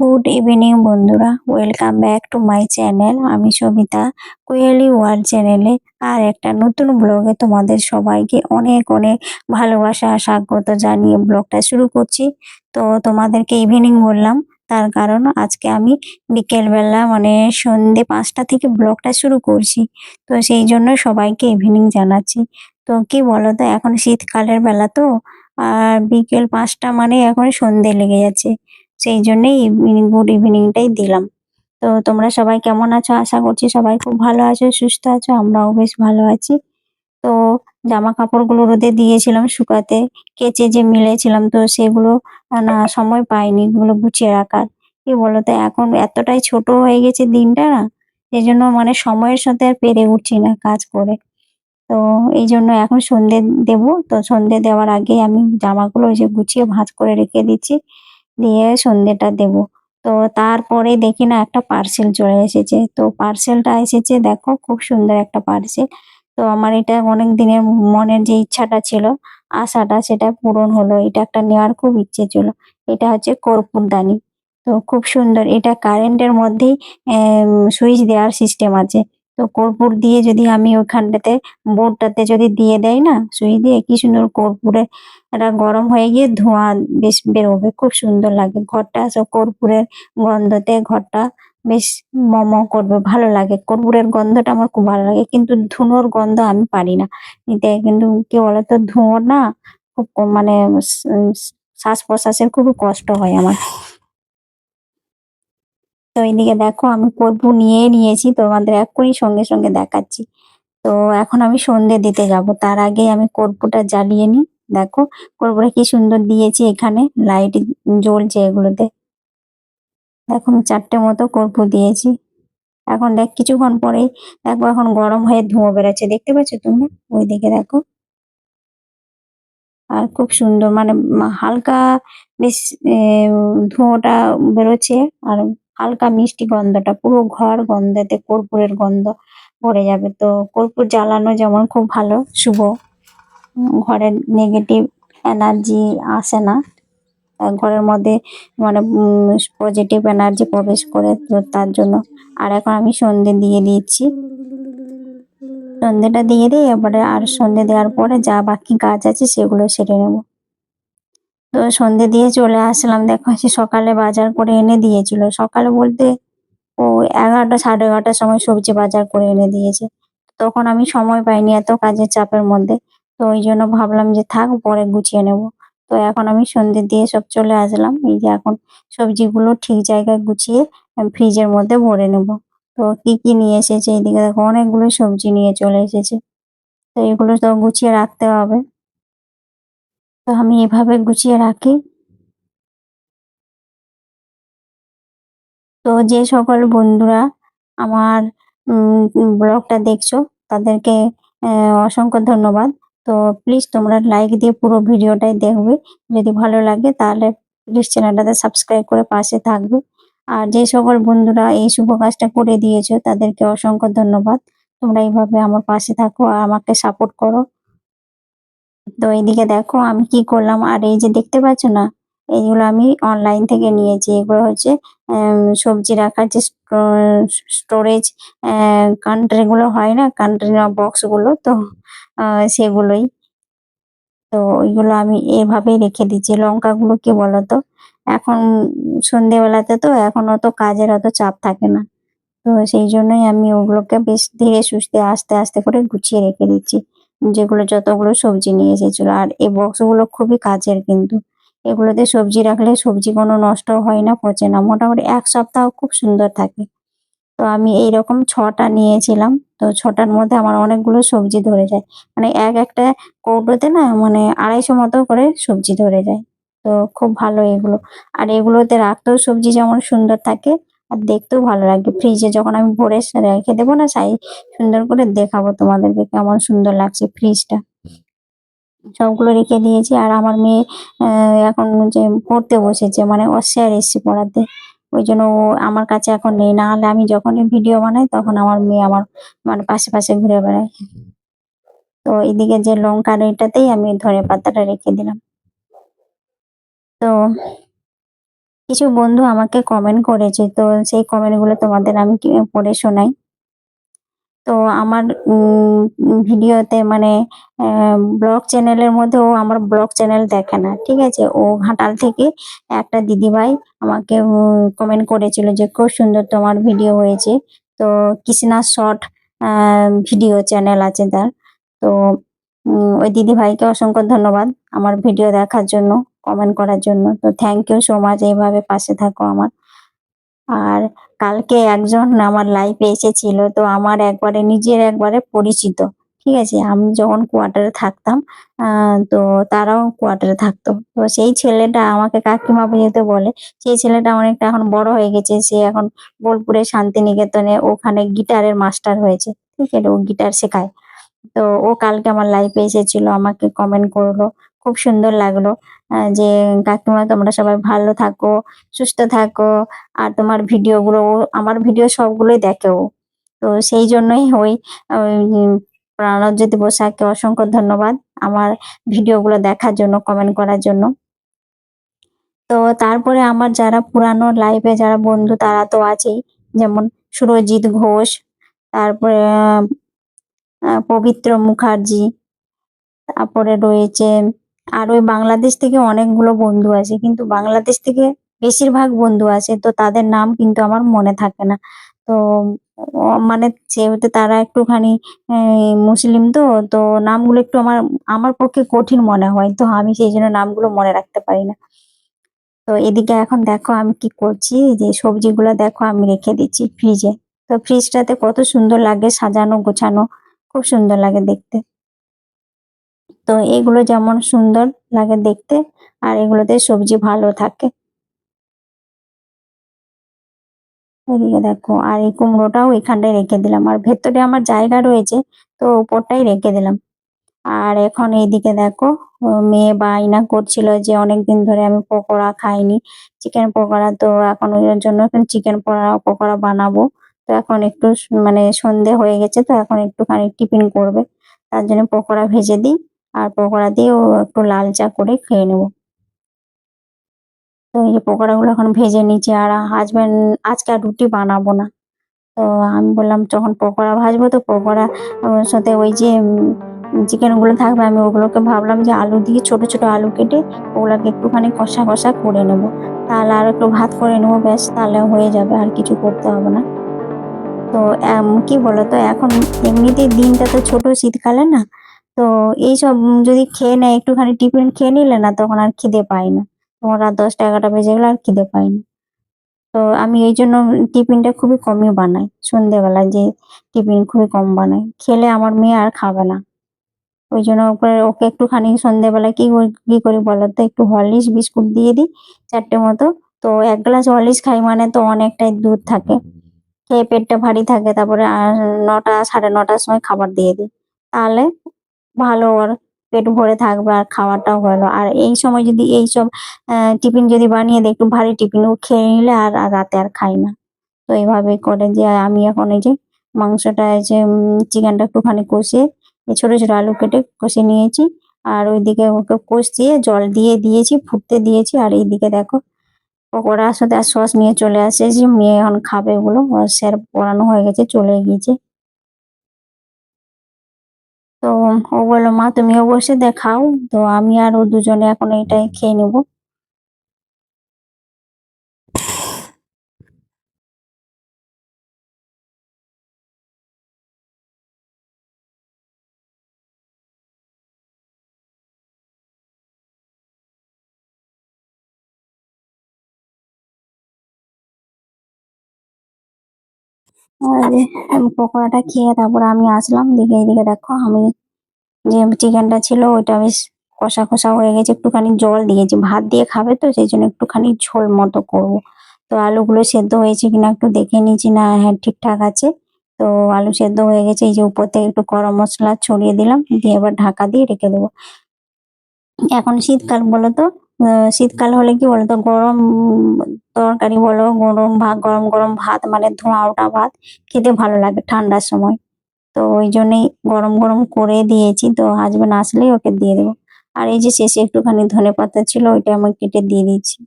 Good evening বন্ধুরা। Welcome back to my channel. আমি Sabita, Koyeli world চ্যানেলে। আর একটা নতুন ব্লগে তোমাদের সবাইকে অনেক অনেক ভালোবাসা, স্বাগত জানিয়ে ব্লগটা শুরু করছি। তো তোমাদেরকে ইভিনিং বললাম। তার কারণ আজকে আমি বিকেলবেলা মানে সন্ধে পাঁচটা থেকে ব্লগটা শুরু করছি। তো সেই জন্য সবাইকে ইভিনিং জানাচ্ছি। তো কি বলো তো এখন শীতকালের বেলা তো। আর বিকেল পাঁচটা মানে এখন সন্ধে লেগে যাচ্ছে। সেই জন্যই ইভিনিং গুড ইভিনিংটাই দিলাম। তো তোমরা সবাই কেমন আছো? আশা করছি সবাই খুব ভালো আছো, সুস্থ আছো, আমরাও বেশ ভালো আছি। তো জামা কাপড়গুলো রোদে দিয়েছিলাম শুকাতে, কেচে যে মিলেছিলাম, তো সেগুলো না সময় পাইনি এগুলো গুছিয়ে রাখার। কি বলতো, এখন এতটাই ছোট হয়ে গেছে দিনটা না সেই জন্য মানে সময়ের সাথে আর পেরে উঠছি না কাজ করে। তো এই জন্য এখন সন্ধে দেব, তো সন্ধে দেওয়ার আগে আমি জামাগুলো যে গুছিয়ে ভাঁজ করে রেখে দিচ্ছি। দিয়ে সন্ধেটা দেব। তো তারপরে দেখি না একটা পার্সেল চলে এসেছে। তো পার্সেলটা এসেছে, দেখো খুব সুন্দর একটা পার্সেল তো আমার এটা অনেক দিনের মনের যে ইচ্ছাটা ছিল, আশাটা সেটা পূরণ হলো। এটা একটা নেওয়ার খুব ইচ্ছে ছিল। এটা হচ্ছে কর্পূরদানি তো খুব সুন্দর, এটা কারেন্টের মধ্যেই সুইচ দেওয়ার সিস্টেম আছে। তো কর্পূর দিয়ে যদি আমি ওখানটাতে বোর্ডটাতে যদি দিয়ে দেয় না সুইচ দিয়ে, কি সুন্দর কর্পূরে এটা গরম হয়ে গিয়ে ধোঁয়া বেশ বেরোবে। খুব সুন্দর লাগে। ঘরটা কর্পূরের গন্ধতে ঘরটা বেশ ম ম করবে, ভালো লাগে। কর্পূরের গন্ধটা আমার খুব ভালো লাগে, কিন্তু ধুনোর গন্ধ আমি পারি না। নিতে কিন্তু কি বলতো, ধোঁয়া না খুব মানে শ্বাস প্রশ্বাসের খুবই কষ্ট হয় আমার। তো এইদিকে দেখো, আমি কর্পূর নিয়ে নিয়েছি তোমাদের এক্ষুনি সঙ্গে সঙ্গে দেখাচ্ছি। তো এখন আমি সন্ধে দিতে যাব, তার আগে আমি কর্পূরটা জ্বালিয়ে নিই। দেখো, কর্পূরটা কি সুন্দর দিয়েছি এখানে, লাইট জ্বলছে এগুলোতে। দেখো, আমি চারটে মতো কর্পূর দিয়েছি। এখন দেখ, কিছুক্ষণ পরেই দেখো, এখন গরম হয়ে ধোঁয়া বেরোচ্ছে, দেখতে পাচ্ছ তুমি ওই দিকে দেখো। আর খুব সুন্দর মানে হালকা বেশ ধোঁয়াটা বেরোচ্ছে, আর হালকা মিষ্টি গন্ধটা, পুরো ঘর গন্ধেতে কর্পূরের গন্ধ ভরে যাবে। তো কর্পূর জ্বালানো যেমন খুব ভালো, শুভ। ঘরের নেগেটিভ এনার্জি আসে না। ঘরের মধ্যে মানে পজিটিভ এনার্জি প্রবেশ করে তো তার জন্য। আর এখন আমি সন্ধে দিয়ে দিচ্ছি। সন্ধেটা দিয়ে দিই এবারে আর সন্ধে দেওয়ার পরে যা বাকি কাজ আছে সেগুলো সেরে নেব। তো সন্ধে দিয়ে চলে আসলাম। দেখো, সে সকালে বাজার করে এনে দিয়েছিল। সকালে বলতে ও এগারোটা, সাড়ে এগারোটার সময় সবজি বাজার করে এনে দিয়েছে। তখন আমি সময় পাইনি এত কাজের চাপের মধ্যে। তো ওই জন্য ভাবলাম যে থাক, পরে গুছিয়ে নেব। তো এখন আমি সন্ধে দিয়ে সব চলে আসলাম। এই যে এখন সবজিগুলো ঠিক জায়গায় গুছিয়ে ফ্রিজের মধ্যে ভরে নেব। তো কি কি নিয়ে এসেছে? এইদিকে দেখো, অনেকগুলো সবজি নিয়ে চলে এসেছে। তো এগুলো তো গুছিয়ে রাখতে হবে। তো আমি এভাবে গুছিয়ে রাখি। তো যে সকল বন্ধুরা আমার ব্লগটা দেখছ, তাদেরকে অসংখ্য ধন্যবাদ। তো প্লিজ তোমরা লাইক দিয়ে পুরো ভিডিওটাই দেখবে। যদি ভালো লাগে তাহলে প্লিজ চ্যানেলটাতে সাবস্ক্রাইব করে পাশে থাকবে। আর যে সকল বন্ধুরা এই শুভ কাজটা করে দিয়েছ, তাদেরকে অসংখ্য ধন্যবাদ। তোমরা এইভাবে আমার পাশে থাকো আর আমাকে সাপোর্ট করো। তো এইদিকে দেখো আমি কি করলাম? আর এই যে দেখতে পাচ্ছ না? এইগুলো আমি অনলাইন থেকে নিয়েছি। এগুলো হচ্ছে সবজি রাখার যে স্টোরেজ কান্ট্রি গুলো হয় না? কান্ট্রি বক্সগুলো তো সেগুলোই। তো ওইগুলো আমি এভাবেই রেখে দিচ্ছি। লঙ্কা গুলো কি বলতো? এখন সন্ধেবেলাতে তো এখন অত কাজের অত চাপ থাকে না। তো সেই জন্যই আমি ওগুলোকে বেশ ধীরে সুস্থে আস্তে আস্তে করে গুছিয়ে রেখে দিচ্ছি। যেগুলো যতগুলো সবজি নিয়ে এসেছিল। আর এই বক্সগুলো খুবই কাজের কিন্তু। এগুলোতে সবজি রাখলে সবজি কোনো নষ্ট হয় না, পচে না। মোটামুটি এক সপ্তাহ খুব সুন্দর থাকে। তো আমি এইরকম ছটা নিয়েছিলাম। তো ছটার মধ্যে আমার অনেকগুলো সবজি ধরে যায়। মানে এক একটা কৌটোতে না মানে আড়াইশো মতো করে সবজি ধরে যায়। তো খুব ভালো এগুলো। আর এগুলোতে রাখতেও সবজি যেমন সুন্দর থাকে আর দেখতেও ভালো লাগে। ফ্রিজে যখন আমি ভরে রেখে দেবো না, সাই সুন্দর করে দেখাবো তোমাদেরকে কেমন সুন্দর লাগছে ফ্রিজটা সবগুলো রেখে দিয়েছি আর আমার মেয়ে এখন যে পড়তে বসেছে মানে ওর এসছে পড়াতে। ওই জন্য ও আমার কাছে এখন নেই। না হলে আমি যখনই ভিডিও বানাই, তখন আমার মেয়ে আমার মানে পাশে পাশে ঘুরে বেড়ায়। তো এদিকে যে লঙ্কার এটাতেই আমি ধনে পাতাটা রেখে দিলাম। তো কিছু বন্ধু আমাকে কমেন্ট করেছে, তো সেই কমেন্টগুলো তোমাদের আমি পড়ে শোনাই। তো আমার ভিডিওতে মানে ব্লগ চ্যানেলের মধ্যে ও আমার ব্লগ চ্যানেল দেখে না, ঠিক আছে? ও ঘাটাল থেকে একটা দিদিভাই আমাকে কমেন্ট করেছিল যে, খুব সুন্দর তোমার ভিডিও হয়েছে। তো কৃষ্ণা শর্ট ভিডিও চ্যানেল আছে তার। তো ওই দিদিভাইকে অসংখ্য ধন্যবাদ আমার ভিডিও দেখার জন্য। কমেন্ট করার জন্য। তো থ্যাংক ইউ সো মাচ এইভাবে পাশে থাকো আমার। আর কালকে একজন আমার লাইফে এসেছিল, তো আমার একবারে, নিজের একবারে পরিচিত। ঠিক আছে, আমি যখন কোয়ার্টারে থাকতাম তো তারাও কোয়ার্টারে থাকতো। তো সেই ছেলেটা আমাকে কাকিমা যেতে বলে, সেই ছেলেটা অনেকটা এখন বড় হয়ে গেছে, সে এখন বোলপুরে শান্তিনিকেতনে ওখানে গিটারের মাস্টার হয়েছে। ঠিক আছে, ও গিটার শেখায়। তো ও কালকে আমার লাইফে এসেছিল, আমাকে কমেন্ট করল। খুব সুন্দর লাগল যে কাকিমা তোমরা সবাই ভালো থাকো, সুস্থ থাকো, আর তোমার ভিডিও গুলো আমার ভিডিও সবগুলোই দেখেও। তো সেই জন্যই ওই প্রাণজ্যোতি বসাককে অসংখ্য ধন্যবাদ আমার ভিডিও গুলো দেখার জন্য কমেন্ট করার জন্য। তো তারপরে আমার যারা পুরানো লাইফে যারা বন্ধু, তারা তো আছেই, যেমন সুরজিৎ ঘোষ, তারপরে পবিত্র মুখার্জি, তারপরে রয়েছে আর ওই বাংলাদেশ থেকে অনেকগুলো বন্ধু আছে, কিন্তু বাংলাদেশ থেকে বেশিরভাগ বন্ধু আছে, তো তাদের নাম কিন্তু আমার মনে থাকে না। তো মানে যেহেতু তারা একটুখানি মুসলিম তো তো নামগুলো একটু আমার আমার পক্ষে কঠিন মনে হয়, তো আমি সেই জন্য নামগুলো মনে রাখতে পারি না। তো এদিকে এখন দেখো আমি কি করছি, যে সবজিগুলো দেখো আমি রেখে দিচ্ছি ফ্রিজে তো ফ্রিজটাতে কত সুন্দর লাগে সাজানো গোছানো, খুব সুন্দর লাগে দেখতে। তো এগুলো যেমন সুন্দর লাগে দেখতে, আর এগুলোতে সবজি ভালো থাকে। এদিকে দেখো, আর এই কুমড়োটাও এখানটায় রেখে দিলাম। আর ভেতরে আমার জায়গা রয়েছে, তো উপরটাই রেখে দিলাম। আর এখন এইদিকে দেখো মেয়ে বায়না করছিল যে অনেকদিন ধরে আমি পকোড়া খাইনি। চিকেন পকোড়া, তো এখন ওই জন্য চিকেন পকোড়া পকোড়া বানাবো। তো এখন একটু মানে সন্ধে হয়ে গেছে, তো এখন একটুখানি টিফিন করবে। তার জন্য পকোড়া ভেজে দিই। আর পকোড়া দিয়ে ও একটু লাল চা করে খেয়ে নেব। তো এই যে পকোড়াগুলো এখন ভেজে নিচ্ছি আর হাজবেন্ড আজকে আর রুটি বানাবো না। তো আমি বললাম, যখন পকোড়া ভাজবো তো পকোড়া সাথে ওই যে চিকেনগুলো থাকবে, আমি ওগুলোকে ভাবলাম যে আলু দিয়ে ছোট ছোট আলু কেটে ওগুলোকে একটুখানি কষা কষা করে নেব। তাহলে আর একটু ভাত করে নেব, ব্যাস, তাহলে হয়ে যাবে, আর কিছু করতে হবে না। তো কি বলতো, এখন এমনিতেই দিনটা তো ছোট শীতকালে না তো এইসব যদি খেয়ে নেয়, একটুখানি টিফিন খেয়ে নিলে না, তখন আর খিদে পায় না। তখন রাত দশটা এগারোটা বেজে গেলে আর খিদে পায় না। তো আমি এই জন্য টিফিনটা খুবই কমই বানাই। সন্ধেবেলা যে টিফিন খুবই কম বানাই। খেলে আমার মেয়ে আর খাবে না। ওই জন্য ওকে একটুখানি সন্ধেবেলা কি কি করি বলতো একটু হরলিক্স বিস্কুট দিয়ে দিই চারটে মতো। তো এক গ্লাস হরলিক্স খাই মানে তো অনেকটাই দুধ থাকে। খেয়ে পেটটা ভারী থাকে। তারপরে নটা, সাড়ে নটার সময় খাবার দিয়ে দিই। তাহলে ভালো ওর পেট ভরে থাকবে আর খাওয়াটাও হলো আর এই সময় যদি এইসব টিফিন যদি বানিয়ে দেয়, একটু ভারী টিফিন ও খেয়ে নিলে আর রাতে আর খাই না। তো এইভাবে করে যে আমি এখন এই যে মাংসটা যে চিকেনটা একটুখানি কষিয়ে ছোট ছোট আলু কেটে কষে নিয়েছি। আর ওইদিকে ওকে কষিয়ে জল দিয়ে দিয়েছি, ফুটতে দিয়েছি। আর এইদিকে দেখো পকোড়ার সাথে আর সস নিয়ে চলে আসেছি মেয়ে এখন খাবে ওগুলো স্যার পড়ানো হয়ে গেছে, চলে গিয়েছে। তো ও বলল, মা তুমিও বসে দেখাও। তো আমি আর ও দুজনে এখন এটাই খেয়ে নেব। পকোড়াটা খেয়ে তারপরে আমি আসলাম। দিকে এদিকে দেখো, আমি যে চিকেনটা ছিল, ওইটা বেশ কষা কষা হয়ে গেছে। একটুখানি জল দিয়েছি। ভাত দিয়ে খাবে তো, সেই জন্য একটুখানি ঝোল মতো করব। তো আলুগুলো সেদ্ধ হয়েছে কিনা একটু দেখে নিয়েছি। না হ্যাঁ ঠিকঠাক আছে। তো আলু সেদ্ধ হয়ে গেছে। এই যে উপর থেকে একটু গরম মশলা ছড়িয়ে দিলাম। দিয়ে এবার ঢাকা দিয়ে রেখে দেবো। এখন শীতকাল বলো তো। শীতকাল হলে কি বলতো, গরম, তরকারি বলো, গরম ভাত, গরম গরম ভাত মানে ধোঁয়া ওটা ভাত খেতে ভালো লাগে ঠান্ডার সময়। তো ওই জন্যই গরম গরম করে দিয়েছি, তো হাজবেন্ড আসলেই ওকে দিয়ে দেবো। আর এই যে শেষে একটুখানি ধনে পাতা ছিল, ওইটা আমি কেটে দিয়ে দিচ্ছি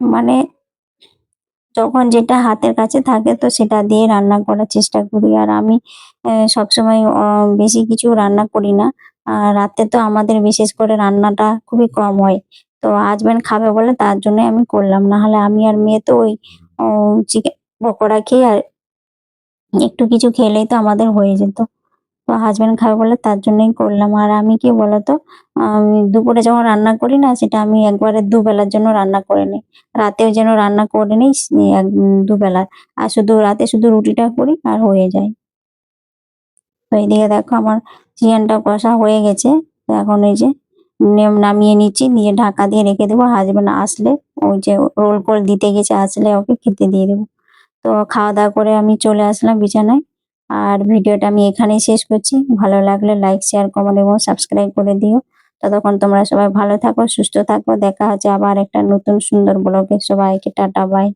মানে যখন যেটা হাতের কাছে থাকে, তো সেটা দিয়ে রান্না করার চেষ্টা করি। আর আমি সবসময় বেশি কিছু রান্না করি না। আর রাতে তো আমাদের বিশেষ করে রান্নাটা খুবই কম হয়। তো হাজবেন্ড খাবে বলে তার জন্য আমি করলাম। না হলে আমি আর মেয়ে তো ওই চিকেন পকোড়া খেয়ে আর একটু কিছু খেলেই তো আমাদের হয়ে যেত। তো হাজবেন্ড খাবে বলে তার জন্যই করলাম। আর আমি কি বলতো দুপুরে যখন রান্না করি না সেটা আমি একবারে দুবেলার জন্য রান্না করে নিই। রাতেও যেন রান্না করে নিই স- এক উম, দুবেলা। আর শুধু রাতে শুধু রুটিটা করি আর হয়ে যায়। তো এইদিকে দেখো আমার চিকেনটা কষা হয়ে গেছে। এখন ওই যে নেম- নামিয়ে নিচ্ছি, নিয়ে ঢাকা দিয়ে রেখে দেবো। হাজবেন্ড আসলে ওই যে রোল ফোল দিতে গেছে, আসলে ওকে খেতে দিয়ে দেবো। তো খাওয়া দাওয়া করে আমি চলে আসলাম বিছানায়। আর ভিডিওটা আমি এখানেই শেষ করছি। ভালো লাগলে লাইক শেয়ার কমেন্ট এবং সাবস্ক্রাইব করে দিও। ততক্ষণ তোমরা সবাই ভালো থাকো, সুস্থ থাকো। দেখা হচ্ছে আবার একটা নতুন সুন্দর ব্লগে সবাইকে টাটা বাই